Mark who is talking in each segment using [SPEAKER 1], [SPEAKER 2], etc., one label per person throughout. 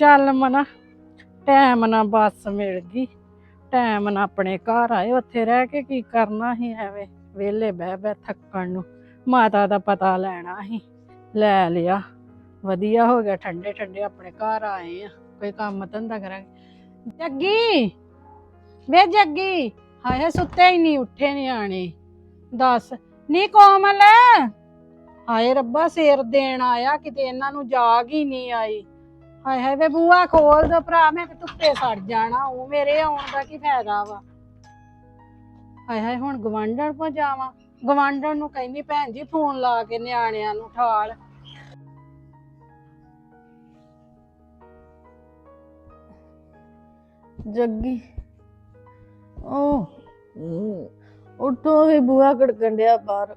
[SPEAKER 1] ਚੱਲ ਮਨਾ, ਟਾਈਮ ਨਾਲ ਬੱਸ ਮਿਲ ਗਈ। ਟਾਈਮ ਨਾਲ ਆਪਣੇ ਘਰ ਆਏ, ਉੱਥੇ ਰਹਿ ਕੇ ਕੀ ਕਰਨਾ ਸੀ ਐਵੇਂ, ਵਿਹਲੇ ਬਹਿ ਬਹਿ ਥੱਕਣ ਨੂੰ। ਮਾਤਾ ਦਾ ਪਤਾ ਲੈਣਾ ਸੀ, ਲੈ ਲਿਆ। ਵਧੀਆ ਹੋ ਗਿਆ, ਠੰਡੇ ਠੰਡੇ ਆਪਣੇ ਘਰ ਆਏ ਆ, ਕੋਈ ਕੰਮ ਧੰਦਾ ਕਰਾਂਗੇ। ਜੱਗੀ, ਵੇ ਜੱਗੀ, ਹਾਏ, ਸੁੱਤੇ ਹੀ ਨਹੀਂ, ਉੱਠੇ ਨਿਆਣੇ ਦੱਸ, ਨੀ ਕੋਮਲ? ਹਾਏ, ਰੱਬਾ, ਸਿਰ ਦੇਣ ਆਇਆ, ਕਿਤੇ ਇਹਨਾਂ ਨੂੰ ਜਾਗ ਹੀ ਨਹੀਂ ਆਈ। ਹਾਏ ਹਾਏ ਵੇ ਬੂਆ ਖੋਲ ਦੋ ਭਰਾ ਮੈਂ ਧੁੱਪੇ ਸੜ ਜਾਣਾ ਉਹ ਮੇਰੇ ਆਉਣ ਦਾ ਕੀ ਫਾਇਦਾ ਵਾ? ਹਾਏ ਹਾਏ ਹੁਣ ਗਵਾਂਢਣ ਕੋ ਜਾਵਾਂ ਗਵਾਂਢਣ ਨੂੰ ਕਹਿੰਦੀ ਭੈਣ ਜੀ ਫੋਨ ਲਾ ਕੇ ਨਿਆਣਿਆਂ ਨੂੰ ਠਾਲ।
[SPEAKER 2] ਜੱਗੀ ਓ ਉਠੋ ਵੀ ਬੂਆ ਖੜਕਣ ਡਿਆ ਬਾਹਰ।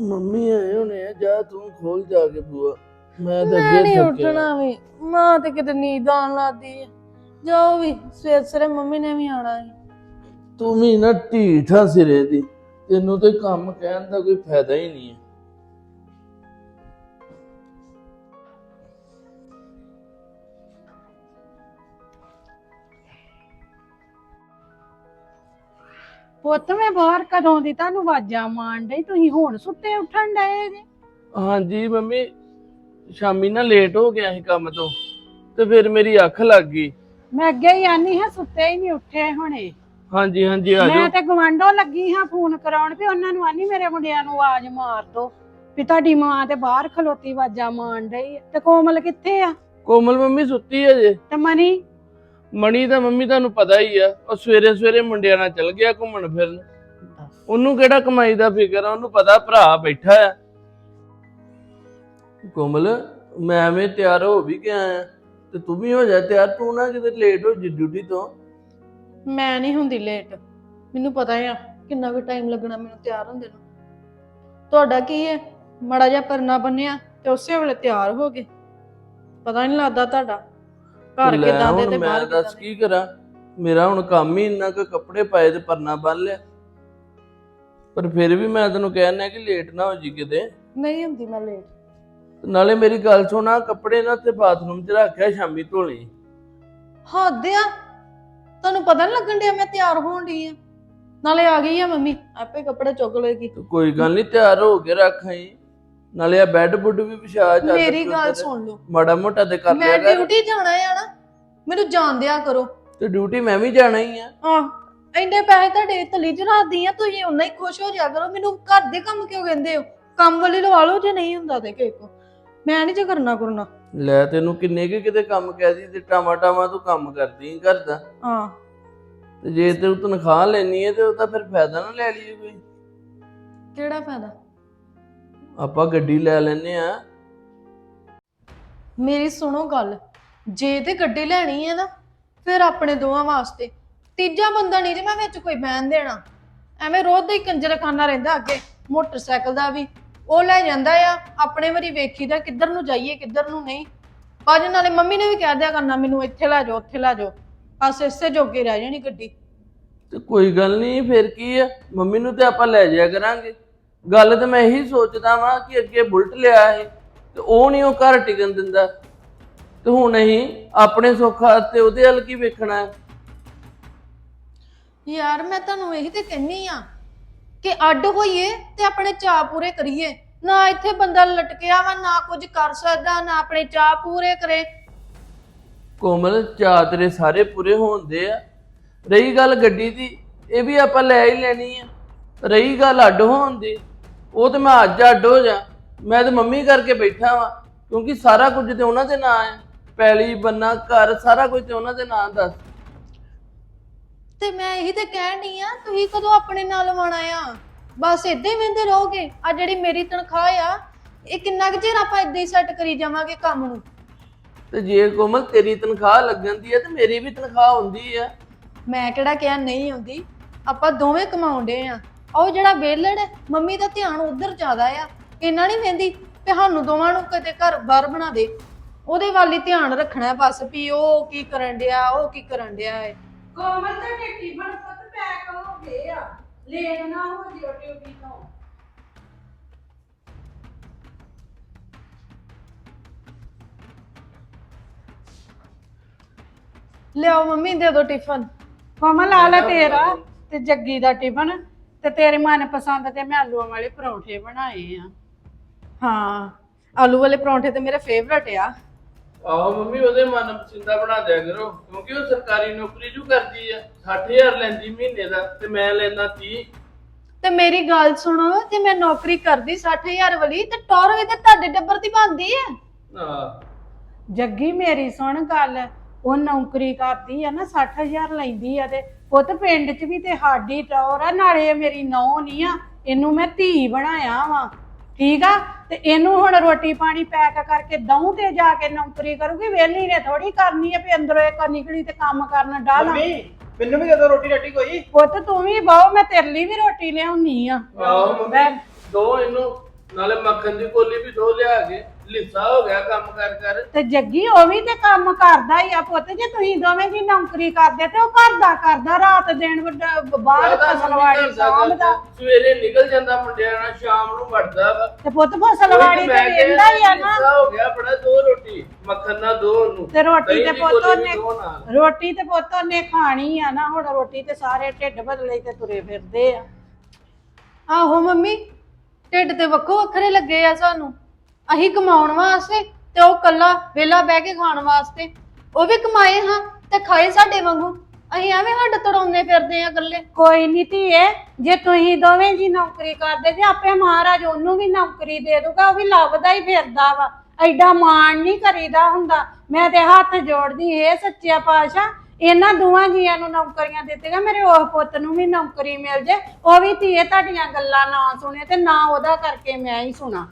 [SPEAKER 3] ਮੰਮੀ ਆਏ ਹੋਣੇ ਆ ਜਾ ਤੂੰ ਖੋਲ ਜਾ ਕੇ ਬੂਆ ਮੈਂ ਤਾਂ
[SPEAKER 2] ਮੈਂ
[SPEAKER 3] ਅੱਗੇ
[SPEAKER 2] ਨਹੀਂ
[SPEAKER 3] ਥੱਕਿਆ।
[SPEAKER 2] ਉੱਠਣਾ ਵੀ। ਮਾਂ ਤੇ ਕਿਤੇ ਨੀਂਦ ਆਉਣ ਲੱਦੀ ਹੈ ਜਾਓ ਵੀ ਸਵੇਰ ਸਵੇਰੇ ਮੰਮੀ ਨੇ ਵੀ ਆਣਾ ਹੈ
[SPEAKER 3] ਤੂੰ ਵੀ ਨਾ ਢੀਠਾ ਸਿਰੇ ਦੀ। ਤੈਨੂੰ ਤੇ ਕੰਮ ਕਹਿਣ ਦਾ ਕੋਈ ਫਾਇਦਾ ਹੀ ਨਹੀਂ ਹੈ
[SPEAKER 1] ਪੁੱਤ ਮੈਂ ਬਾਹਰ ਕਦੋਂ ਦੀ ਤੁਹਾਨੂੰ ਆਵਾਜ਼ਾਂ ਮਾਰਨ ਡਈ? ਤੁਸੀਂ ਹੁਣ ਸੁੱਤੇ ਉੱਠਣ ਡਏ ਜੇ।
[SPEAKER 3] ਹਾਂਜੀ ਮੰਮੀ। ਸ਼ਾਮੀ ਨਾ ਲੇਟ ਹੋ ਗਿਆ ਸੀ ਕੰਮ ਤੋਂ ਤੇ ਫਿਰ ਮੇਰੀ ਅੱਖ ਲੱਗ ਗਈ।
[SPEAKER 1] ਮੈਂ ਅੱਗੇ ਹੀ ਆਨੀ ਹਾਂ ਸੁੱਤੇ ਹੀ ਨਹੀਂ ਉੱਠੇ ਹੁਣੇ।
[SPEAKER 3] ਹਾਂਜੀ ਹਾਂਜੀ ਆ
[SPEAKER 1] ਮੈਂ
[SPEAKER 3] ਜਾਓ।
[SPEAKER 1] ਤੇ ਗਵਾਂਢੋਂ ਲੱਗੀ ਹਾਂ ਫੋਨ ਕਰਾਉਣ ਵੀ ਉਹਨਾਂ ਨੂੰ ਆਨੀ ਮੇਰੇ ਮੁੰਡਿਆਂ ਨੂੰ ਆਵਾਜ਼ ਮਾਰ ਦੋ ਵੀ ਤੁਹਾਡੀ ਮਾਂ ਤੇ ਬਾਹਰ ਖਲੋਤੀ ਆਵਾਜ਼ਾਂ ਮਾਰਨ ਡਈ ਆ। ਤੇ ਕੋਮਲ ਕਿੱਥੇ ਆ?
[SPEAKER 3] ਕੋਮਲ ਮੰਮੀ ਸੁੱਤੀ ਹੈ ਜੇ।
[SPEAKER 1] ਤੇ ਮਨੀ?
[SPEAKER 3] ਮਣੀ ਤਾਂ ਮੰਮੀ ਤੁਹਾਨੂੰ ਪਤਾ ਹੀ ਆ ਉਹ ਸਵੇਰੇ ਸਵੇਰੇ ਮੁੰਡਿਆਂ ਨਾਲ ਚਲ ਗਿਆ ਘੁੰਮਣ ਫਿਰਨ। ਉਹਨੂੰ ਕਿਹੜਾ ਕਮਾਈ ਦਾ ਫਿਕਰ ਆ? ਉਹਨੂੰ ਪਤਾ ਭਰਾ ਬੈਠਾ ਆ। ਕੋਮਲ ਮੈਂ ਐਵੇਂ ਤਿਆਰ ਹੋ ਵੀ ਗਿਆ ਆ ਤੇ ਤੂੰ ਵੀ ਹੋ ਜਾ ਤਿਆਰ ਤੂੰ ਨਾ ਕਿਤੇ ਲੇਟ ਹੋ ਜੀ ਡਿਊਟੀ ਤੋਂ।
[SPEAKER 2] ਮੈਂ ਨਹੀਂ ਹੁੰਦੀ ਲੇਟ ਮੈਨੂੰ ਪਤਾ ਆ ਕਿੰਨਾ ਕੁ ਟਾਈਮ ਲੱਗਣਾ ਮੈਨੂੰ ਤਿਆਰ ਹੁੰਦੇ ਨੂੰ। ਤੁਹਾਡਾ ਕੀ ਹੈ? ਮੜਾ ਜਿਹਾ ਪਰਨਾ ਬੰਨਿਆ ਤੇ ਉਸੇ ਵੇਲੇ ਤਿਆਰ ਹੋ ਗਏ। ਪਤਾ ਨਹੀਂ ਲੱਗਦਾ ਤੁਹਾਡਾ। ਘਰ
[SPEAKER 3] ਲੈ
[SPEAKER 2] ਕਿਦਾਂ ਦੇ
[SPEAKER 3] ਹੁਣ
[SPEAKER 2] ਤੇ
[SPEAKER 3] ਮੈਂ
[SPEAKER 2] ਬਾਹਰ
[SPEAKER 3] ਦੱਸ
[SPEAKER 2] ਕਿਦਾਂ
[SPEAKER 3] ਕੀ ਕਰਾਂ? ਮੇਰਾ ਹੁਣ ਕੰਮ ਹੀ ਇੰਨਾ ਕੁ ਕੱਪੜੇ ਪਾਏ ਤੇ ਪਰਨਾ ਬੰਨ ਲਿਆ। ਪਰ ਫਿਰ ਵੀ ਮੈਂ ਤੈਨੂੰ ਕਹਿਣਾ ਕਿ ਲੇਟ ਨਾ ਹੋ ਜੀ ਕਿਤੇ।
[SPEAKER 2] ਨਹੀਂ ਹੁੰਦੀ ਮੈਂ ਲੇਟ
[SPEAKER 3] ਨਾਲੇ ਮੇਰੀ ਗੱਲ ਸੁਣਾ ਕੱਪੜੇ ਨਾ ਤੇ ਬਾਥਰੂਮ 'ਚ ਰੱਖਿਆ ਸ਼ਾਮੀ ਧੋਣੀ।
[SPEAKER 2] ਹੱਦ ਆ। ਤੁਹਾਨੂੰ ਪਤਾ ਨਹੀਂ ਲੱਗਣ ਡਿਆ ਮੈਂ ਤਿਆਰ ਹੋਣ ਡਈ ਆ। ਨਾਲੇ ਆ ਗਈ ਆ ਮੰਮੀ ਆਪੇ ਕੱਪੜੇ ਚੁੱਕ ਲਏਗੀ।
[SPEAKER 3] ਤੇ ਕੋਈ ਗੱਲ ਨਹੀਂ ਤਿਆਰ ਹੋ ਕੇ ਰੱਖ ਨਾਲੇ ਆ ਬੈੱਡ ਬੁੱਡ ਵੀ ਵਿਛਾ ਚਾਦਰ
[SPEAKER 2] ਮੇਰੀ ਗੱਲ। ਸੁਣ ਲਓ।
[SPEAKER 3] ਮਾੜਾ ਮੋਟਾ ਤੇ ਕਰ ਲਿਆ
[SPEAKER 2] ਮੈਂ
[SPEAKER 3] ਕਰ।
[SPEAKER 2] ਡਿਊਟੀ ਜਾਣਾ ਆ ਨਾ ਮੈਨੂੰ ਜਾਣ ਦਿਆ ਕਰੋ।
[SPEAKER 3] ਤੇ ਡਿਊਟੀ ਮੈਂ ਵੀ ਜਾਣਾ ਹੀ ਆ।
[SPEAKER 2] ਆਹ ਇੰਨੇ ਪੈਸੇ ਤੁਹਾਡੇ ਥਲੀ ਚ ਰੱਖਦੀ ਆ ਤੁਸੀਂ ਉਨਾ ਹੀ ਖੁਸ਼ ਹੋ ਜਾ ਕਰੋ। ਮੈਨੂੰ ਘਰ ਦੇ ਕੰਮ ਕਿਉਂ ਕਹਿੰਦੇ ਹੋ? ਕੰਮ ਵਾਲੀ ਲਵਾ ਲਓ ਜੇ ਨਹੀਂ ਹੁੰਦਾ ਤੇ ਕਿਸੇ ਕੋ ਮੈਂ ਨਹੀਂ ਜੇ ਕਰਨਾ ਕਰਨਾ।
[SPEAKER 3] ਲੈ ਤੈਨੂੰ ਕਿੰਨੇ ਕੁ ਕਿਤੇ ਕੰਮ ਕਹਿ ਦੀ ਤੇ ਟਾਮਾ ਟਾਮਾ ਤੂੰ ਕੰਮ ਕਰਦੀ ਆਂ ਘਰ ਦਾ।
[SPEAKER 2] ਹਾਂ।
[SPEAKER 3] ਤੇ ਜੇ ਤੂੰ ਤਨਖਾਹ ਲੈਣੀ ਹੈ ਤੇ ਉਹਦਾ ਫਿਰ ਫਾਇਦਾ ਨਾ ਲੈ ਲਈਏ ਕੋਈ।
[SPEAKER 2] ਕਿਹੜਾ ਫਾਇਦਾ?
[SPEAKER 3] ਆਪਾਂ ਗੱਡੀ ਲੈ ਲੈਨੇ ਆ।
[SPEAKER 2] ਮੇਰੀ ਸੁਣੋ ਗੱਲ ਜੇ ਤੇ ਗੱਡੀ ਲੈਣੀ ਹੈ ਨਾ ਫਿਰ ਆਪਣੇ ਦੋਵਾਂ ਵਾਸਤੇ। ਤੀਜਾ ਬੰਦਾ ਨਹੀਂ ਜੇ ਮੈਂ ਵਿੱਚ ਕੋਈ ਬੈਨ ਦੇਣਾ। ਐਵੇਂ ਰੋਜ਼ ਦਾ ਹੀ ਕੰਜਰਖਾਨਾ ਰਹਿੰਦਾ ਅੱਗੇ ਮੋਟਰਸਾਈਕਲ ਦਾ ਵੀ ਉਹ ਲੈ ਜਾਂਦਾ ਆ ਆਪਣੇ ਵਾਰੀ ਵੇਖੀਦਾ ਕਿੱਧਰ ਨੂੰ ਜਾਈਏ ਕਿੱਧਰ ਨੂੰ ਨਹੀਂ। ਅੱਜ ਨਾਲੇ ਮੰਮੀ ਨੇ ਵੀ ਕਹਿ ਦਿਆ ਕਰਨਾ ਮੈਨੂੰ ਇੱਥੇ ਲੈ ਜਾਓ ਉੱਥੇ ਲੈ ਜਾਓ। ਬਸ ਇਸੇ ਜੋਗੇ ਰਹਿ ਜਾਣੀ ਗੱਡੀ।
[SPEAKER 3] ਤੇ ਕੋਈ ਗੱਲ ਨਹੀਂ ਫਿਰ ਕੀ ਆ? ਮੰਮੀ ਨੂੰ ਤੇ ਆਪਾਂ ਲੈ ਜਾਇਆ ਕਰਾਂਗੇ। ਗੱਲ ਤੇ ਮੈਂ ਇਹੀ ਸੋਚਦਾ ਵਾਂ ਕਿ ਅੱਗੇ ਬੁਲਟ ਲਿਆ ਇਹ ਤੇ ਉਹ ਨਹੀਂ ਉਹ ਘਰ ਟਿਕਣ ਦਿੰਦਾ। ਤੇ ਹੁਣ ਅਸੀਂ ਆਪਣੇ ਸੁੱਖਾ ਤੇ ਉਹਦੇ ਵੱਲ ਕੀ ਵੇਖਣਾ? ਹੈ
[SPEAKER 2] ਯਾਰ ਮੈਂ ਤੁਹਾਨੂੰ ਇਹੀ ਤੇ ਕਹਿੰਨੀ ਆ ਕਿ ਅੱਡ ਹੋਈਏ ਤੇ ਆਪਣੇ ਚਾਅ ਪੂਰੇ ਕਰੀਏ। ਨਾ ਇੱਥੇ ਬੰਦਾ ਲਟਕਿਆ ਵਾ, ਨਾ ਕੁਝ ਕਰ ਸਕਦਾ, ਨਾ ਆਪਣੇ ਚਾਅ ਪੂਰੇ ਕਰੇ।
[SPEAKER 3] ਕੋਮਲ, ਚਾਅ ਤੇਰੇ ਸਾਰੇ ਪੂਰੇ ਹੁੰਦੇ ਆ। ਰਹੀ ਗੱਲ ਗੱਡੀ ਦੀ, ਇਹ ਵੀ ਆਪਾਂ ਲੈ ਹੀ ਲੈਣੀ ਆ। ਰਹੀ ਗੱਲ ਅੱਡ ਹੋਣ ਦੀ, ਉਹ ਤੇ ਮੈਂ ਅੱਜ ਅੱਡ ਹੋ ਜਾ। ਮੈਂ ਤੇ ਮੰਮੀ ਕਰਕੇ ਬੈਠਾ ਵਾਂ, ਕਿਉਂਕਿ ਸਾਰਾ ਕੁਝ ਤੇ ਉਹਨਾਂ ਦੇ ਨਾਂ ਹੈ ਪੈਲੀ, ਬੰਨਾ, ਘਰ, ਸਾਰਾ ਕੁਝ ਤੇ ਉਹਨਾਂ ਦੇ ਨਾਂ ਦੱਸ।
[SPEAKER 2] ਤੇ ਮੈਂ ਇਹੀ ਤੇ ਕਹਿਣ ਡਈ ਆ ਤੁਸੀਂ ਕਦੋਂ ਆਪਣੇ ਨਾਲ ਲਵਾਣਾ ਆ? ਬਸ ਇਦਾਂ ਹੀ ਵੰਦੇ ਰਹੋਗੇ। ਆ ਜਿਹੜੀ ਮੇਰੀ ਤਨਖਾਹ ਆ ਇਹ ਕਿੰਨਾ ਕੁ ਚਿਰ ਆਪਾਂ ਇਦਾਂ ਹੀ ਸੈੱਟ ਕਰੀ ਜਾਵਾਂਗੇ ਕੰਮ ਨੂੰ?
[SPEAKER 3] ਤੇ ਜੇ ਕੋਮਲ ਤੇਰੀ ਤਨਖਾਹ ਲੱਗਣ ਦੀ ਹੈ ਤੇ ਮੇਰੀ ਵੀ ਤਨਖਾਹ ਹੁੰਦੀ ਆ।
[SPEAKER 2] ਮੈਂ ਕਿਹੜਾ ਕਿਹਾ ਨਹੀਂ ਆਉਂਦੀ ਆਪਾਂ ਦੋਵੇਂ ਕਮਾਉਂਦੇ ਆ। ਉਹ ਜਿਹੜਾ ਵੇਲੜ ਹੈ ਮੰਮੀ ਦਾ ਧਿਆਨ ਉਧਰ ਜ਼ਿਆਦਾ ਆ। ਇੰਨਾ ਨਹੀਂ ਵੇਂਦੀ ਤੇ ਸਾਨੂੰ ਦੋਵਾਂ ਨੂੰ ਕਿਤੇ ਘਰ ਬਾਹਰ ਬਣਾ ਦੇ। ਉਹਦੇ ਵੱਲ ਹੀ ਧਿਆਨ ਰੱਖਣਾ ਬਸ ਵੀ ਉਹ ਕੀ ਕਰਨ ਡਿਆ ਉਹ ਕੀ ਕਰਨ ਡਿਆ ਹੈ
[SPEAKER 1] ਕੋਮਲ ਤਾਂ ਟਿੱਕੀ ਬਣ ਪੁੱਤ ਪੈਕ ਹੋ ਗਏ ਆ? ਲੇਟ ਨਾ ਹੋ ਜਿਓ ਟਿਊਬੀ ਤੋਂ।
[SPEAKER 2] ਲਿਓ ਮੰਮੀ ਦੇ ਦੋ ਟਿਫਨ।
[SPEAKER 1] ਕਮਲ ਆ ਲੈ ਤੇਰਾ ਤੇ ਜੱਗੀ ਦਾ ਟਿਫਨ। ਤੇ ਤੇਰੇ ਮਨਪਸੰਦ ਤੇ ਮੈਂ ਆਲੂਆਂ ਵਾਲੇ ਪਰੌਂਠੇ ਬਣਾਏ ਆ।
[SPEAKER 2] ਹਾਂ ਆਲੂ ਵਾਲੇ ਪਰੌਂਠੇ ਤੇ ਮੇਰੇ ਫੇਵਰਟ ਆ।
[SPEAKER 3] ਆਹੋ ਮੰਮੀ ਉਹਦੇ ਮਨ ਪਸੰਦਾ ਬਣਾ ਦਿਆ ਕਰੋ ਕਿਉਂਕਿ ਉਹ ਸਰਕਾਰੀ ਨੌਕਰੀ ਜੂ ਕਰਦੀ ਆ। 60000 ਲੈਂਦੀ ਮਹੀਨੇ ਦਾ ਤੇ ਮੈਂ ਲੈਣਾ 30
[SPEAKER 2] ਤੇ ਮੇਰੀ ਗੱਲ ਸੁਣੋ ਜੇ ਮੈਂ ਨੌਕਰੀ ਕਰਦੀ 60000 ਵਾਲੀ ਤੇ ਟੌਰ ਵੀ ਤੇ ਤੁਹਾਡੇ ਡੱਬਰ ਦੀ ਬਣਦੀ ਹੈ
[SPEAKER 3] ਆਹ।
[SPEAKER 1] ਜੱਗੀ ਮੇਰੀ ਸੁਣ ਗੱਲ ਉਹ ਨੌਕਰੀ ਕਰਦੀ ਆ ਨਾ 60000 ਲੈਂਦੀ ਆ ਤੇ ਪੁੱਤ ਪਿੰਡ 'ਚ ਵੀ ਤੇ ਸਾਡੀ ਟੌਰ ਆ ਨਾਲੇ ਇਹ ਮੇਰੀ ਨੌ ਨਹੀਂ ਆ ਇਹਨੂੰ ਮੈਂ ਧੀ ਬਣਾਇਆ ਵਾਂ। ਠੀਕ ਆ? ਤੇ ਇਹਨੂੰ ਹੁਣ ਰੋਟੀ ਪਾਣੀ ਪੈਕ ਕਰਕੇ ਦਊਂ ਤੇ ਜਾ ਕੇ ਨੌਕਰੀ ਕਰੂਗੀ? ਵੇਲੀ ਨੇ ਥੋੜੀ ਕਰਨੀ ਆ ਵੀ ਅੰਦਰੋਂ ਇੱਕ ਨਿਕਲੀ ਤੇ ਕੰਮ ਕਰਨ ਡਾਲਾ
[SPEAKER 4] ਮੰਮੀ ਮੈਨੂੰ ਵੀ ਦੇ ਦਿਓ ਰੋਟੀ ਰੱਟੀ ਕੋਈ।
[SPEAKER 1] ਪੁੱਤ ਤੂੰ ਵੀ ਬਹੁ ਮੈਂ ਤੇਰੇ ਲਈ ਵੀ ਰੋਟੀ ਲਿਆਉਣੀ ਆ।
[SPEAKER 3] ਆਹੋ ਮੰਮੀ ਦੋ ਇਹਨੂੰ ਨਾਲੇ ਮੱਖਣ ਦੀ ਕੋਲੀ ਵੀ ਦੋ ਲਿਆ ਕੇ। ਲਿੱਸਾ ਹੋ ਗਿਆ ਕੰਮ ਕਰ ਕਰ।
[SPEAKER 1] ਤੇ ਜੱਗੀ ਉਹ ਵੀ ਤੇ ਕੰਮ ਕਰਦਾ ਹੀ ਆ ਪੁੱਤ ਜੇ ਤੁਸੀਂ ਦੋਵੇਂ ਜੀ ਨੌਕਰੀ ਕਰਦੇ ਤੇ ਉਹ ਘਰ ਦਾ ਕਰਦਾ ਰਾਤ ਦਿਨ ਵੱਡਾ- ਬਾਹਰ
[SPEAKER 3] ਜ਼ਿਆਦਾ
[SPEAKER 1] ਫਸਲਵਾੜੀ
[SPEAKER 3] ਮੰਮੀ ਘਰ ਦਾ
[SPEAKER 1] ਸਾਂਭਦਾ
[SPEAKER 3] ਕਰਦਾ। ਸਵੇਰੇ ਨਿਕਲ ਜਾਂਦਾ ਮੁੰਡਿਆਂ ਨਾਲ ਸ਼ਾਮ ਨੂੰ ਵੜਦਾ ਵਾ।
[SPEAKER 1] ਤੇ ਪੁੱਤ ਫਸਲਵਾੜੀ ਤੇ ਵੇਂਦਾ ਹੀ ਆ ਨਾ।
[SPEAKER 3] ਲਿੱਸਾ ਹੋ ਗਿਆ ਬੜਾ ਦੋ ਰੋਟੀ ਮੱਖਣ ਨਾਲ ਦੋ ਉਹਨੂੰ।
[SPEAKER 1] ਤੇ ਰੋਟੀ
[SPEAKER 3] ਦਹੀਂ
[SPEAKER 1] ਤੇ
[SPEAKER 3] ਦੀ
[SPEAKER 1] ਪੁੱਤ
[SPEAKER 3] ਵੀ
[SPEAKER 1] ਉਹਨੇ
[SPEAKER 3] ਦੋ ਨਾਲ।
[SPEAKER 1] ਰੋਟੀ ਤੇ ਪੁੱਤ ਉਹਨੇ ਖਾਣੀ ਆ ਨਾ ਹੁਣ ਰੋਟੀ ਤੇ ਸਾਰੇ ਢਿੱਡ ਬਦਲੇ ਤੇ ਤੁਰੇ ਫਿਰਦੇ ਆ।
[SPEAKER 2] ਆਹੋ ਮੰਮੀ ਢਿੱਡ ਤੇ ਵੱਖੋ ਵੱਖਰੇ ਲੱਗੇ ਆ ਸਾਨੂੰ। ਅਸੀਂ ਕਮਾਉਣ ਵਾਸਤੇ ਤੇ ਉਹ ਕੱਲਾ ਵਿਹਲਾ ਬਹਿ ਕੇ ਖਾਣ ਵਾਸਤੇ। ਉਹ ਵੀ ਕਮਾਏ ਹਾਂ ਤੇ ਖਾਏ ਸਾਡੇ ਵਾਂਗੂ। ਅਸੀਂ ਐਵੇਂ ਹੱਡ ਤੜਾਉਂਦੇ ਫਿਰਦੇ ਆ ਇਕੱਲੇ।
[SPEAKER 1] ਕੋਈ ਨਹੀਂ ਧੀਏ, ਜੇ ਤੁਸੀਂ ਦੋਵੇਂ ਜੀ ਨੌਕਰੀ ਕਰਦੇ ਤੇ ਆਪੇ ਮਹਾਰਾਜ ਉਹਨੂੰ ਵੀ ਨੌਕਰੀ ਦੇ ਦੂਗਾ ਉਹ ਵੀ ਲੱਭਦਾ ਹੀ ਫਿਰਦਾ ਵਾ। ਐਡਾ ਮਾਣ ਨਹੀਂ ਕਰੀਦਾ ਹੁੰਦਾ। ਮੈਂ ਤੇ ਹੱਥ ਜੋੜਦੀ ਏ, ਸੱਚਿਆ ਪਾਸ਼ਾ ਇਹਨਾਂ ਦੋਵਾਂ ਜੀਆਂ ਨੂੰ ਨੌਕਰੀਆਂ ਦਿੱਤੀਆਂ, ਮੇਰੇ ਉਹ ਪੁੱਤ ਨੂੰ ਵੀ ਨੌਕਰੀ ਮਿਲ ਜੇ। ਉਹ ਵੀ ਧੀਏ, ਤੁਹਾਡੀਆਂ ਗੱਲਾਂ ਨਾ ਸੁਣੇ ਤੇ ਨਾ ਉਹਦਾ ਕਰਕੇ ਮੈਂ ਹੀ ਸੁਣਾ।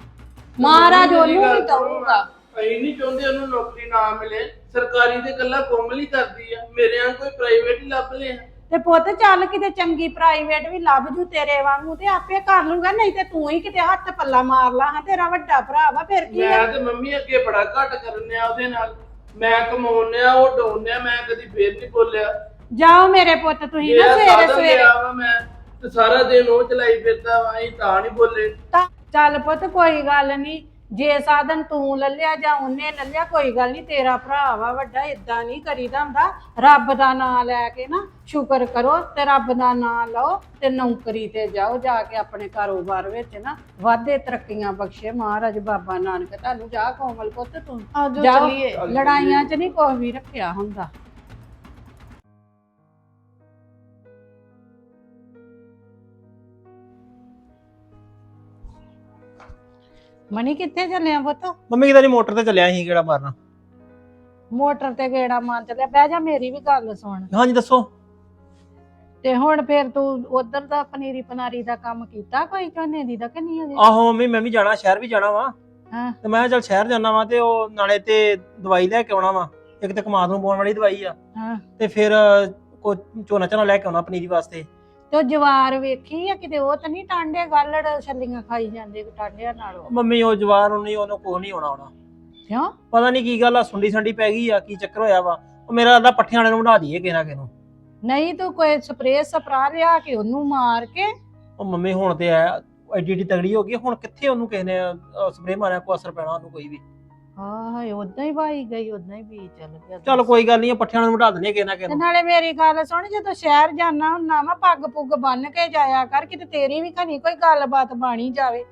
[SPEAKER 1] ਮਹਾਰਾਜ ਉਹਨੂੰ ਵੀ ਦਊਗਾ।
[SPEAKER 3] ਅਸੀਂ ਨਹੀਂ ਚਾਹੁੰਦੇ ਉਹਨੂੰ ਨੌਕਰੀ ਨਾ ਮਿਲੇ। ਸਰਕਾਰੀ ਤੇ ਗੱਲਾਂ ਕੋਮਲ ਹੀ ਕਰਦੀ ਆ। ਮੇਰੇ ਆਂ ਕੋਈ ਪ੍ਰਾਈਵੇਟ ਹੀ ਲੱਭ ਲਿਆ।
[SPEAKER 1] ਤੇ ਪੁੱਤ ਚੱਲ ਕਿਤੇ ਚੰਗੀ ਪ੍ਰਾਈਵੇਟ ਵੀ ਲੱਭ ਜੂ ਤੇਰੇ ਵਾਂਗੂ ਤੇ ਆਪੇ ਕਰ ਲੂਗਾ ਨਹੀਂ ਤੇ ਤੂੰ ਹੀ ਕਿਤੇ ਹੱਥ ਪੱਲਾ ਮਾਰ ਲਾ। ਹਾਂ ਤੇਰਾ ਵੱਡਾ ਭਰਾ ਵਾ ਫਿਰ ਕੀ ਆ?
[SPEAKER 3] ਮੈਂ ਤੇ ਮੰਮੀ ਅੱਗੇ ਬੜਾ ਘੱਟ ਕਰਨਿਆ ਉਹਦੇ ਨਾਲ। ਮੈਂ ਕਮਾਉਣਿਆ ਉਹ ਡਾਉਣਿਆ ਮੈਂ ਕਦੀ ਫੇਰ ਨਹੀਂ ਬੋਲਿਆ।
[SPEAKER 1] ਜਾਓ ਮੇਰੇ ਪੁੱਤ ਤੁਸੀਂ ਨਾ
[SPEAKER 3] ਮੇਰਾ
[SPEAKER 1] ਸਵੇਰੇ
[SPEAKER 3] ਸਾਧਨ
[SPEAKER 1] ਸਵੇਰੇ।
[SPEAKER 3] ਵਾ ਮੈਂ ਤੇ ਸਾਰਾ ਦਿਨ ਉਹ ਚਲਾਈ ਫਿਰਦਾ ਵਾ ਅਸੀਂ ਤਾਂ ਨਹੀਂ ਬੋਲੇ।
[SPEAKER 1] ਤਾਂ ਚੱਲ ਪੁੱਤ ਕੋਈ ਗੱਲ ਨਹੀਂ ਜੇ ਸਾਧਨ ਤੂੰ ਲੱਲਿਆ ਜਾਂ ਉਹਨੇ ਲੱਲਿਆ ਕੋਈ ਗੱਲ ਨਹੀਂ ਤੇਰਾ ਭਰਾ ਵਾ ਵੱਡਾ ਇਦਾਂ ਨਹੀਂ ਕਰੀਦਾ ਹੁੰਦਾ। ਰੱਬ ਦਾ ਨਾਮ ਲੈ ਕੇ ਨਾ ਸ਼ੁਕਰ ਕਰੋ ਤੇ ਰੱਬ ਦਾ ਨਾਮ ਲਓ ਤੇ ਨੌਕਰੀ ਤੇ ਜਾਓ ਜਾ ਕੇ ਆਪਣੇ ਕਾਰੋਬਾਰ ਵਿੱਚ ਨਾ ਵਾਧੇ ਤਰੱਕੀਆਂ ਬਖਸ਼ੇ। ਮਹਾਰਾਜ ਬਾਬਾ ਨਾਨਕ ਤੁਹਾਨੂੰ ਜਾ ਕੋਮਲ ਪੁੱਤ ਤੂੰ
[SPEAKER 2] ਆਜੋ
[SPEAKER 1] ਜਾਓ
[SPEAKER 2] ਚੱਲੀਏ
[SPEAKER 1] ਲੜਾਈਆਂ 'ਚ ਨਹੀਂ ਕੁਛ ਵੀ ਰੱਖਿਆ ਹੁੰਦਾ। ਮਣੀ ਕਿੱਥੇ ਚੱਲਿਆ ਪੁੱਤ?
[SPEAKER 4] ਮੰਮੀ ਕਿਦਾਂ ਦੀ ਮੋਟਰ ਤੇ ਚੱਲਿਆ ਸੀ ਕਿਹੜਾ ਮਾਰਨਾ।
[SPEAKER 1] ਮੋਟਰ ਤੇ ਗੇੜਾ ਮਾਰ ਚੱਲਿਆ। ਬਹਿ ਜਾ ਮੇਰੀ ਵੀ ਗੱਲ ਸੁਣ।
[SPEAKER 4] ਹਾਂਜੀ ਦੱਸੋ।
[SPEAKER 1] ਤੇ ਹੁਣ ਫੇਰ ਤੂੰ ਉਧਰ ਦਾ ਪਨੀਰੀ ਪਨਾਰੀ ਦਾ ਕੰਮ ਕੀਤਾ ਕੋਈ? ਝੋਨੇ ਦੀ ਦਾ ਕਿ ਨਹੀਂ ਅਜੇ
[SPEAKER 4] ਆਹੋ ਮੰਮੀ ਮੈਂ ਵੀ ਜਾਣਾ ਸ਼ਹਿਰ ਵੀ ਜਾਣਾ ਵਾ।
[SPEAKER 1] ਹਾਂ।
[SPEAKER 4] ਤੇ ਮੈਂ ਕਿਹਾ ਚੱਲ ਸ਼ਹਿਰ ਜਾਣਾ ਵਾ ਤੇ ਉਹ ਨਾਲੇ ਤੇ ਦਵਾਈ ਲੈ ਕੇ ਆਉਣਾ ਵਾ। ਇੱਕ ਤੇ ਕਮਾਦ ਨੂੰ ਪਾਉਣ ਵਾਲੀ ਦਵਾਈ ਆ।
[SPEAKER 1] ਹਾਂ।
[SPEAKER 4] ਤੇ ਫਿਰ ਕੋ ਝੋਨਾ ਝੋਨਾ ਲੈ ਕੇ ਆਉਣਾ ਪਨੀਰੀ ਵਾਸਤੇ।
[SPEAKER 1] ਤੇ ਉਹ ਜਵਾਰ ਵੇਖੀ ਆ ਕਿਤੇ ਉਹ ਤਾਂ ਨਹੀਂ ਟਾਂਡੇ ਗਾਲੜ ਛੱਲੀਆਂ ਖਾਈ ਜਾਂਦੇ ਟਾਂਡਿਆਂ ਨਾਲ। ਉਹ।
[SPEAKER 4] ਮੰਮੀ ਉਹ ਜਵਾਨ ਨੂੰ ਨਹੀਂ ਉਹਨੂੰ ਕੁਛ ਨਹੀਂ ਆਉਣਾ ਆਉਣਾ।
[SPEAKER 1] ਕਿਉਂ?
[SPEAKER 4] ਪਤਾ ਨਹੀਂ ਕੀ ਗੱਲ ਆ ਸੁੰਡੀ ਸੰਡੀ ਪੈ ਗਈ ਆ ਕੀ ਚੱਕਰ ਹੋਇਆ ਵਾ। ਉਹ ਮੇਰਾ ਅੱਧਾ ਪੱਠਿਆਂ ਵਾਲੇ ਨੂੰ ਬਣਾ ਦਈਏ ਕਿਸੇ ਨਾ ਕਿਸੇ ਨੂੰ।
[SPEAKER 1] ਨਹੀਂ ਤੂੰ ਕੋਈ ਸਪਰੇਅ ਸਪਰਾ ਲਿਆ ਕੇ ਉਹਨੂੰ ਮਾਰ ਕੇ?
[SPEAKER 4] ਉਹ ਮੰਮੀ ਹੁਣ ਤੇ ਆ ਐਡੀ ਐਡੀ ਤਗੜੀ ਹੋ ਗਈ ਹੁਣ ਕਿੱਥੇ ਉਹਨੂੰ ਕਿਸੇ ਨੇ ਸਪਰੇਅ ਮਾਰਿਆ ਕੋ ਅਸਰ ਪੈਣਾ ਉਹਨੂੰ ਕੋਈ ਵੀ।
[SPEAKER 1] ਆਹ ਉਦਾਂ ਹੀ ਭਾਈ ਗਈ ਉਦਾਂ ਹੀ ਵੀ ਚੱਲ ਗਿਆ
[SPEAKER 4] ਚੱਲ ਕੋਈ ਗੱਲ ਨਹੀਂ ਪੱਠਿਆਂ ਨੂੰ ਬਣਾ ਦਿੰਦੇ ਕਿਸੇ ਨਾ ਕਿਸੇ
[SPEAKER 1] ਤੇ
[SPEAKER 4] ਨੂੰ।
[SPEAKER 1] ਨਾਲੇ ਮੇਰੀ ਗੱਲ ਸੁਣ ਜਦੋਂ ਸ਼ਹਿਰ ਜਾਣਾ ਹੁੰਨਾ ਵਾ ਪੱਗ ਪੁੱਗ ਬੰਨ ਕੇ ਜਾਇਆ ਕਰ ਕਿਤੇ ਤੇਰੀ ਵੀ ਕਨੀ ਕੋਈ ਗੱਲਬਾਤ ਬਾਣੀ ਜਾਵੇ।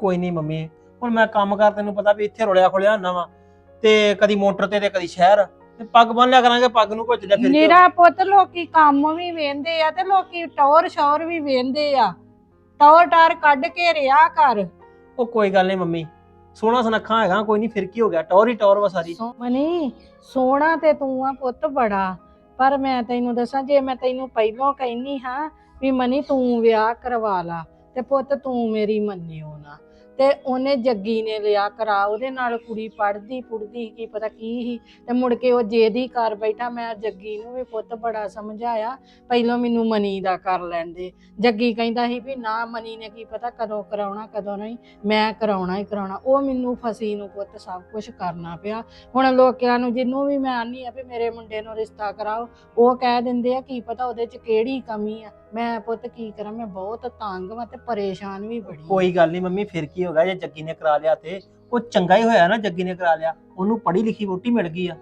[SPEAKER 4] ਕੋਈ ਨਹੀਂ ਮੰਮੀ ਹੁਣ ਮੈਂ ਕੰਮ ਕਰ ਤੈਨੂੰ ਪਤਾ ਵੀ ਇੱਥੇ ਰੁਲਿਆ ਖੁਲਿਆ ਹੁੰਦਾ ਵਾ ਤੇ ਕਦੀ ਮੋਟਰ ਤੇ ਤੇ ਕਦੀ ਸ਼ਹਿਰ ਤੇ ਪੱਗ ਬੰਨ ਲਿਆ ਕਰਾਂਗੇ ਪੱਗ ਨੂੰ ਕੁਝ ਜਾ ਫਿਰ ਕੀ
[SPEAKER 1] ਨਿਰਾ ਪੁੱਤ ਲੋਕੀ ਕੰਮ ਵੀ ਵੇਂਦੇ ਆ ਤੇ ਲੋਕੀ ਟੌਰ ਸ਼ੌਰ ਵੀ ਵੇਂਦੇ ਆ। ਟੌਰ ਟਾਰ ਕੱਢ ਕੇ ਰਿਆ ਕਰ।
[SPEAKER 4] ਉਹ ਕੋਈ ਗੱਲ ਨਹੀਂ ਮੰਮੀ ਸੋਹਣਾ ਸੁਨੱਖਾ ਹੈਗਾ, ਕੋਈ ਨਹੀਂ ਫਿਰ ਕੀ ਹੋ ਗਿਆ? ਟੌਰ ਹੀ ਟੌਰ ਵਾ ਸਾਰੀ।
[SPEAKER 1] ਸੋ ਮਨੀ, ਸੋਹਣਾ ਤੇ ਤੂੰ ਆ ਪੁੱਤ ਬੜਾ, ਪਰ ਮੈਂ ਤੈਨੂੰ ਦੱਸਾਂ, ਜੇ ਮੈਂ ਤੈਨੂੰ ਪਹਿਲਾਂ ਕਹਿਨੀ ਹਾਂ ਵੀ ਮਨੀ ਤੂੰ ਵਿਆਹ ਕਰਵਾ ਲਾ, ਤੇ ਪੁੱਤ ਤੂੰ ਮੇਰੀ ਮੰਨਿਓ ਨਾ। ਤੇ ਉਹਨੇ ਜੱਗੀ ਨੇ ਲਿਆ ਕਰਾ, ਉਹਦੇ ਨਾਲ ਕੁੜੀ ਪੜਦੀ ਪੁੜਦੀ ਕੀ ਪਤਾ ਕੀ ਸੀ ਤੇ ਮੁੜ ਕੇ ਉਹ ਜੇਦੀ ਕਰ ਬੈਠਾ, ਮੈਂ ਜੱਗੀ ਨੂੰ ਵੀ ਪੁੱਤ ਬੜਾ ਸਮਝਾਇਆ, ਪਹਿਲਾਂ ਮੈਨੂੰ ਮਨੀ ਦਾ ਕਰ ਲੈਣ ਦੇ ਜੱਗੀ ਕਹਿੰਦਾ ਸੀ ਵੀ ਨਾ, ਮਨੀ ਨੇ ਕੀ ਪਤਾ ਕਦੋਂ ਕਰਾਉਣਾ, ਕਦੋਂ ਨਹੀਂ, ਮੈਂ ਕਰਾਉਣਾ ਹੀ ਕਰਾਉਣਾ। ਉਹ ਮੈਨੂੰ ਫਸੀ ਨੂੰ ਪੁੱਤ ਸਭ ਕੁਝ ਕਰਨਾ ਪਿਆ। ਹੁਣ ਲੋਕਾਂ ਨੂੰ ਜਿੰਨੂੰ ਵੀ ਮੈਂ ਆਨੀ ਆ ਵੀ ਮੇਰੇ ਮੁੰਡੇ ਨੂੰ ਰਿਸ਼ਤਾ ਕਰਾਓ, ਉਹ ਕਹਿ ਦਿੰਦੇ ਆ ਕੀ ਪਤਾ ਉਹਦੇ ਚ ਕਿਹੜੀ ਕਮੀ ਆ। ਮੈਂ ਪੁੱਤ ਕੀ ਕਰਾਂ ਮੈਂ ਬਹੁਤ ਤੰਗ ਵਾਂ ਤੇ ਪਰੇਸ਼ਾਨ ਵੀ ਬੜੀ ਆਂ।
[SPEAKER 4] ਕੋਈ ਗੱਲ ਨਹੀਂ ਮੰਮੀ ਫਿਰ ਕੀ ਹੋ ਗਿਆ? ਜੇ ਜੱਗੀ ਨੇ ਕਰਾ ਲਿਆ ਤੇ ਉਹ ਚੰਗਾ ਹੀ ਹੋਇਆ ਨਾ ਜੱਗੀ ਨੇ ਕਰਾ ਲਿਆ। ਉਹਨੂੰ ਪੜ੍ਹੀ ਲਿਖੀ ਵੋਟੀ ਮਿਲ ਗਈ ਆ।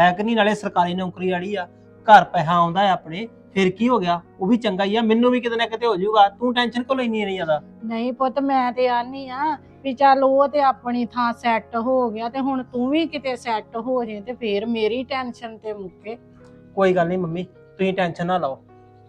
[SPEAKER 4] ਹੈ ਕਿ ਨਹੀਂ? ਨਾਲੇ ਸਰਕਾਰੀ ਨੌਕਰੀ ਵਾਲੀ ਆ। ਘਰ ਪੈਸਾ ਆਉਂਦਾ ਹੈ ਆਪਣੇ ਫਿਰ ਕੀ ਹੋ ਗਿਆ? ਉਹ ਵੀ ਚੰਗਾ ਹੀ ਆ। ਮੈਨੂੰ ਵੀ ਕਿਤੇ ਨਾ ਕਿਤੇ ਹੋ ਜਾਊਗਾ। ਤੂੰ ਟੈਨਸ਼ਨ ਕਿਉਂ ਲੈਣੀ ਨਹੀਂ ਜ਼ਿਆਦਾ
[SPEAKER 1] ਨਹੀਂ ਪੁੱਤ ਮੈਂ ਤੇ ਆਨੀ ਆ ਵੀ ਚੱਲ ਉਹ ਤੇ ਆਪਣੀ ਥਾਂ ਸੈੱਟ ਹੋ ਗਿਆ ਤੇ ਹੁਣ ਤੂੰ ਵੀ ਕਿਤੇ ਸੈੱਟ ਹੋ ਜੇ ਤੇ ਫੇਰ ਮੇਰੀ ਟੈਨਸ਼ਨ ਤੇ ਮੁੱਕੇ।
[SPEAKER 4] ਕੋਈ ਗੱਲ ਨਹੀਂ ਮੰਮੀ ਤੁਸੀਂ ਟੈਨਸ਼ਨ ਨਾ ਲਓ।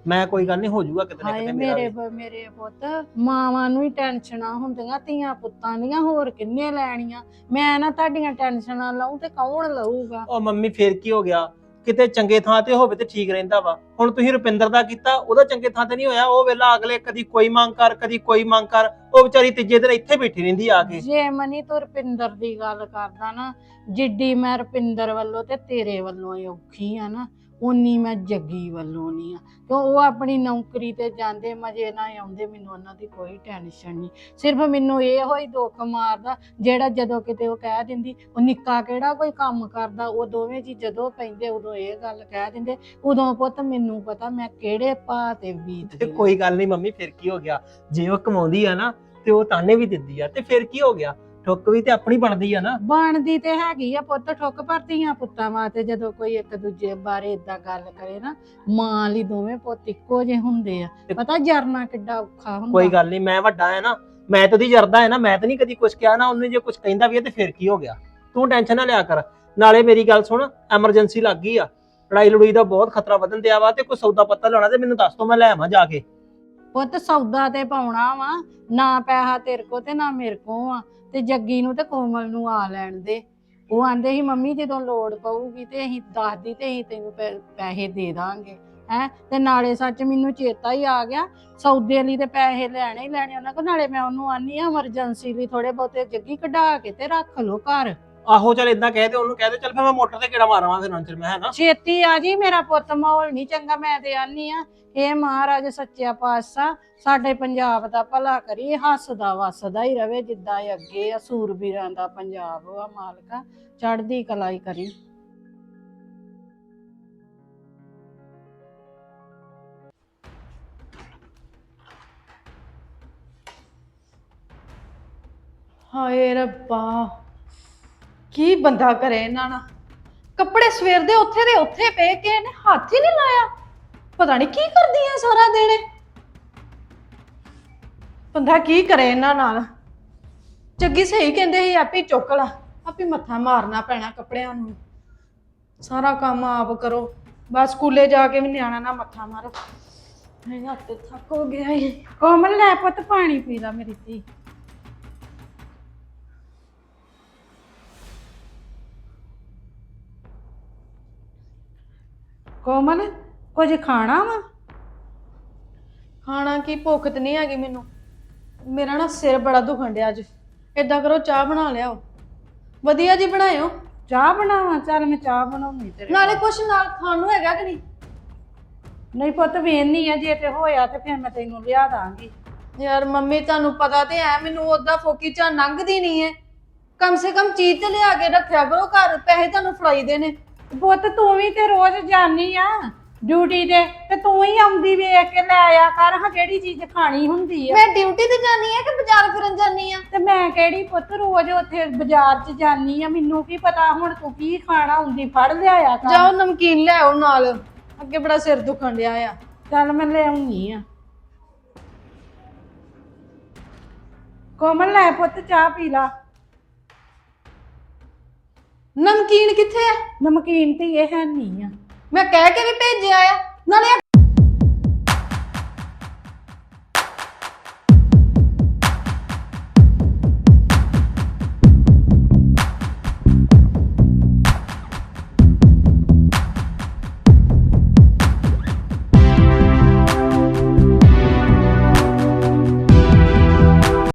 [SPEAKER 4] ਮੈਂ ਕੋਈ ਗੱਲ ਨਹੀਂ ਹੋ ਜਾਊਗਾ ਕਿਤੇ ਨਾ
[SPEAKER 1] ਹਾਏ
[SPEAKER 4] ਕਿਤੇ ਮੇਰਾ
[SPEAKER 1] ਮੇਰੇ
[SPEAKER 4] ਵੀ।
[SPEAKER 1] ਬ- ਮੇਰੇ ਪੁੱਤ ਮਾਵਾਂ ਨੂੰ ਹੀ ਟੈਨਸ਼ਨਾਂ ਹੁੰਦੀਆਂ ਧੀਆਂ ਪੁੱਤਾਂ ਦੀਆਂ ਹੋਰ ਕਿੰਨੇ ਲੈਣੀਆਂ। ਮੈਂ ਨਾ ਤੁਹਾਡੀਆਂ ਟੈਨਸ਼ਨਾਂ ਲਊ ਤੇ ਕੌਣ ਲਊਗਾ?
[SPEAKER 4] ਉਹ ਮੰਮੀ ਫੇਰ ਕੀ ਹੋ ਗਿਆ? ਕਿਤੇ ਚੰਗੇ ਥਾਂ ਤੇ ਹੋਵੇ ਤੇ ਠੀਕ ਰਹਿੰਦਾ ਵਾ। ਹੁਣ ਤੁਸੀਂ ਰੁਪਿੰਦਰ ਦਾ ਕੀਤਾ ਉਹਦਾ ਚੰਗੇ ਥਾਂ ਤੇ ਨਹੀਂ ਹੋਇਆ। ਉਹ ਵੇਲਾ ਅਗਲੇ ਕਦੀ ਕੋਈ ਮੰਗ ਕਰ ਕਦੀ ਕੋਈ ਮੰਗ ਕਰ। ਉਹ ਵਿਚਾਰੀ ਤੀਜੇ ਦਿਨ ਇੱਥੇ ਬੈਠੀ ਰਹਿੰਦੀ ਆ ਕੇ।
[SPEAKER 1] ਜੇ ਮਨੀ ਤੂੰ ਰੁਪਿੰਦਰ ਦੀ ਗੱਲ ਕਰਦਾ ਨਾ ਜਿੱਡੀ ਮੈਂ ਰੁਪਿੰਦਰ ਵੱਲੋਂ ਤੇ ਤੇਰੇ ਵੱਲੋਂ ਹੀ ਔਖੀ ਆ ਨਾ ਉਨੀ ਮੈਂ ਜੱਗੀ ਵੱਲੋਂ ਨਹੀਂ ਆ। ਕਿਉਂ ਉਹ ਆਪਣੀ ਨੌਕਰੀ ਤੇ ਜਾਂਦੇ, ਮਜੇ ਨਾਲ ਆਉਂਦੇ, ਮੈਨੂੰ ਉਹਨਾਂ ਦੀ ਕੋਈ ਟੈਨਸ਼ਨ ਨਹੀਂ ਸਿਰਫ ਮੈਨੂੰ ਇਹ ਹੋਈ ਦੁੱਖ ਮਾਰਦਾ, ਜਿਹੜਾ ਜਦੋਂ ਕਿਤੇ ਉਹ ਕਹਿ ਦਿੰਦੀ, ਉਹ ਨਿੱਕਾ ਕਿਹੜਾ ਕੋਈ ਕੰਮ ਕਰਦਾ, ਉਹ ਦੋਵੇਂ ਜੀ ਜਦੋਂ ਪੈਂਦੇ, ਉਦੋਂ ਇਹ ਗੱਲ ਕਹਿ ਦਿੰਦੇ, ਉਦੋਂ ਪੁੱਤ ਮੈਨੂੰ ਪਤਾ ਮੈਂ ਕਿਹੜੇ ਭਾਅ ਤੇ
[SPEAKER 4] ਤੇ
[SPEAKER 1] ਬੀਤਦੀ
[SPEAKER 4] ਕੋਈ ਗੱਲ ਨਹੀਂ ਮੰਮੀ, ਫਿਰ ਕੀ ਹੋ ਗਿਆ? ਜੇ ਉਹ ਕਮਾਉਂਦੀ ਆ ਨਾ, ਤੇ ਉਹ ਤਾਨੇ ਵੀ ਦਿੰਦੀ ਆ, ਤੇ ਫਿਰ ਕੀ ਹੋ ਗਿਆ? ਠੁੱਕ ਵੀ ਤੇ ਆਪਣੀ ਬਣਦੀ ਆ ਨਾ।
[SPEAKER 1] ਬਣਦੀ ਤੇ ਹੈਗੀ ਆ ਪੁੱਤ ਠੁੱਕ ਭਰਦੀਆਂ ਪੁੱਤਾਂ ਵਾਸਤੇ ਜਦੋਂ ਕੋਈ ਇੱਕ ਦੂਜੇ ਬਾਰੇ ਇਦਾਂ ਗੱਲ ਕਰੇ ਨਾ ਮਾਂ ਲਈ ਦੋਵੇਂ ਪੁੱਤ ਇੱਕੋ ਜਿਹੇ ਹੁੰਦੇ ਆ। ਪਤਾ ਜਰਨਾ ਕਿੱਡਾ ਔਖਾ ਹੁੰਦਾ।
[SPEAKER 4] ਕੋਈ ਗੱਲ ਨਹੀਂ ਮੈਂ ਵੱਡਾ ਆ ਨਾ ਮੈਂ ਤਾਂ ਉਹਦੀ ਜਰਦਾ ਹੈ ਨਾ ਮੈਂ ਤਾਂ ਨਹੀਂ ਕਦੀ ਕੁਝ ਕਿਹਾ ਨਾ ਉਹਨੇ ਜੇ ਕੁਝ ਕਹਿੰਦਾ ਵੀ ਹੈ ਤੇ ਫਿਰ ਕੀ ਹੋ ਗਿਆ। ਤੂੰ ਟੈਨਸ਼ਨ ਨਾ ਲਿਆ ਕਰ। ਨਾਲੇ ਮੇਰੀ ਗੱਲ ਸੁਣ ਐਮਰਜੈਂਸੀ ਲੱਗ ਗਈ ਆ। ਲੜਾਈ ਲੜੂਈ ਦਾ ਬਹੁਤ ਖਤਰਾ ਵਧਣ ਦਿਆ ਵਾ ਤੇ ਕੋਈ ਸੌਦਾ ਪੱਤਾ ਲੈਣਾ ਤੇ ਮੈਨੂੰ ਦੱਸ ਦੋ ਮੈਂ ਲੈ ਆਵਾਂ ਜਾ ਕੇ।
[SPEAKER 1] ਪੁੱਤ ਸੌਦਾ ਤੇ ਪਾਉਣਾ ਵਾ, ਨਾ ਪੈਸਾ ਤੇਰੇ ਕੋ ਤੇ ਨਾ ਮੇਰੇ ਕੋ ਆ, ਤੇ ਜੱਗੀ ਨੂੰ ਤੇ ਕੋਮਲ ਨੂੰ ਆ ਲੈਣ ਦੇ। ਉਹ ਆਂਦੇ ਸੀ, ਮੰਮੀ, ਜਦੋਂ ਲੋੜ ਪਊਗੀ ਤੇ ਅਸੀਂ ਦੱਸਦੀ ਤੇ ਅਸੀਂ ਤੈਨੂੰ ਪੈ- ਪੈਸੇ ਦੇ ਦਾਂਗੇ। ਹੈ, ਤੇ ਨਾਲੇ ਸੱਚ ਮੈਨੂੰ ਚੇਤਾ ਹੀ ਆ ਗਿਆ, ਸੌਦੇ ਲਈ ਤੇ ਪੈਸੇ ਲੈਣੇ ਹੀ ਲੈਣੇ ਉਹਨਾਂ ਕੋਲ, ਨਾਲੇ ਮੈਂ ਉਹਨੂੰ ਆਨੀ ਆ ਐਮਰਜੈਂਸੀ ਲਈ ਥੋੜੇ ਬਹੁਤੇ ਜੱਗੀ ਕਢਾ ਕੇ ਤੇ ਰੱਖ ਲੋ ਘਰ।
[SPEAKER 4] ਆਹੋ ਚੱਲ ਇਦਾਂ ਕਹਿ ਦੇ, ਉਹਨੂੰ ਕਹਿ ਦੇ, ਚੱਲ ਫਿਰ ਮੈਂ ਮੋਟਰ ਤੇ ਕਿਹੜਾ ਮਾਰਾਂਵਾ ਫਿਰ ਨੰਚਰ ਮੈਂ ਹੈ
[SPEAKER 1] ਛੇਤੀ ਆ ਜੀ, ਮੇਰਾ ਪੁੱਤ ਮਾਹੌਲ ਨਹੀਂ ਚੰਗਾ, ਮੈਂ ਤੇ ਆਨੀ ਆ। ਇਹ ਮਹਾਰਾਜ, ਸੱਚਿਆ ਪਾਤਸ਼ਾਹ, ਸਾਡੇ ਪੰਜਾਬ ਦਾ ਭਲਾ ਕਰੀ, ਹੱਸਦਾ ਵਸਦਾ ਹੀ ਰਵੇ, ਜਿੱਦਾਂ ਇਹ ਅੱਗੇ ਆ, ਸੂਰਬੀਰਾਂ ਦਾ ਪੰਜਾਬ ਆ ਮਾਲਕਾ, ਚੜ੍ਹਦੀ ਕਲਾਈ ਕਰੀ।
[SPEAKER 2] ਹਾਏ ਰੱਬਾ ਕੀ ਬੰਦਾ ਕਰੇ ਇਹਨਾਂ ਨਾਲ? ਕੱਪੜੇ ਸਵੇਰ ਦੇ ਉੱਥੇ ਦੇ ਉੱਥੇ ਪਏ ਕਿ ਇਹਨੇ ਹੱਥ ਹੀ ਨਹੀਂ ਲਾਇਆ? ਪਤਾ ਨਹੀਂ ਕੀ ਕਰਦੀ ਐ ਸਾਰਾ ਦਿਨ ਇਹ। ਬੰਦਾ ਕੀ ਕਰੇ ਇਹਨਾਂ ਨਾਲ? ਜੱਗੀ ਸਹੀ ਕਹਿੰਦੇ ਸੀ, ਆਪੇ ਚੁੱਕ ਲਾ। ਆਪੇ ਮੱਥਾ ਮਾਰਨਾ ਪੈਣਾ ਕੱਪੜਿਆਂ ਨੂੰ। ਸਾਰਾ ਕੰਮ ਆਪ ਕਰੋ। ਬਸ ਸਕੂਲੇ ਜਾ ਕੇ ਵੀ ਨਿਆਣਾ ਨਾ ਮੱਥਾ ਮਾਰੋ। ਮੇਰੇ ਹੱਥ ਥੱਕ ਹੋ ਗਿਆ ਏ
[SPEAKER 1] ਕੋਮਲ, ਲੈ ਪੁੱਤ, ਪਾਣੀ ਪੀ ਲਾ ਮੇਰੀ ਧੀ। ਕੋਮਲ ਕੁਝ ਖਾਣਾ ਵਾ?
[SPEAKER 2] ਖਾਣਾ ਕੀ ਭੁੱਖ ਤੇ ਨਹੀਂ ਹੈਗੀ ਮੈਨੂੰ। ਮੇਰਾ ਨਾ ਸਿਰ ਬੜਾ ਦੁਖਣ ਡਿਆ ਅੱਜ। ਏਦਾਂ ਕਰੋ ਚਾਹ ਬਣਾ ਲਿਆਓ। ਵਧੀਆ ਜੀ ਬਣਾਇਓ।
[SPEAKER 1] ਚਾਹ ਬਣਾਵਾਂ? ਚੱਲ ਮੈਂ ਚਾਹ ਬਣਾਉਣੀ ਤੇਰੇ
[SPEAKER 2] ਨਾਲੇ ਕੁਛ ਨਾਲ ਖਾਣ ਨੂੰ ਹੈਗਾ ਕਿ ਨਹੀਂ?
[SPEAKER 1] ਨਹੀਂ ਪੁੱਤ ਵੇਖਨੀ ਆ ਜੇ ਤੇ ਹੋਇਆ ਤੇ ਫਿਰ ਮੈਂ ਤੈਨੂੰ ਲਿਆ ਦਾਂਗੀ।
[SPEAKER 2] ਯਾਰ ਮੰਮੀ ਤੁਹਾਨੂੰ ਪਤਾ ਤੇ ਹੈ ਮੈਨੂੰ ਉਹਦਾ ਫੋਕੀ ਚਾ ਲੰਘਦੀ ਨਹੀਂ ਹੈ। ਕਮ ਸੇ ਕਮ ਚੀਜ਼ ਤੇ ਲਿਆ ਕੇ ਰੱਖਿਆ ਕਰੋ ਘਰ ਪੈਸੇ ਤੁਹਾਨੂੰ ਫੜਾਈ ਦੇ ਨੇ।
[SPEAKER 1] ਪੁੱਤ ਤੂੰ ਵੀ ਤੇ ਰੋਜ਼ ਜਾਨੀ ਆ ਡਿਊਟੀ ਤੇ ਤੇ ਤੂੰ ਹੀ ਆਉਂਦੀ ਵੇਖ ਕੇ ਲੈ ਆਇਆ ਕਰ ਹਾਂ ਜਿਹੜੀ ਚੀਜ਼ ਖਾਣੀ ਹੁੰਦੀ ਆ?
[SPEAKER 2] ਮੈਂ ਡਿਊਟੀ ਤੇ ਜਾਨੀ ਹੈ ਕਿ ਬਾਜ਼ਾਰ ਫਿਰਨ ਜਾਨੀ ਆ?
[SPEAKER 1] ਤੇ ਮੈਂ ਕਿਹੜੀ ਪੁੱਤ ਰੋਜ਼ ਉੱਥੇ ਬਾਜ਼ਾਰ 'ਚ ਜਾਨੀ ਆ ਮੈਨੂੰ ਕੀ ਪਤਾ ਹੁਣ ਤੂੰ ਕੀ ਖਾਣਾ ਹੁੰਦੀ ਫੜ ਲਿਆਇਆ ਕਰ।
[SPEAKER 2] ਜਾਓ ਨਮਕੀਨ ਲੈ ਆਓ ਨਾਲ ਅੱਗੇ ਬੜਾ ਸਿਰ ਦੁਖਣ ਡਿਆ ਆ।
[SPEAKER 1] ਚੱਲ ਮੈਂ ਲੈ ਆਉਣੀ ਆ। ਕੋਮਲ ਲੈ ਪੁੱਤ ਚਾਹ ਪੀ ਲਾ।
[SPEAKER 2] ਨਮਕੀਨ ਕਿੱਥੇ ਆ?
[SPEAKER 1] ਨਮਕੀਨ ਤੇ ਇਹ ਹੈ ਨਹੀਂ ਆ।
[SPEAKER 2] ਮੈਂ ਕਹਿ ਕੇ ਵੀ ਭੇਜਿਆ ਆ। ਨਾਲੇ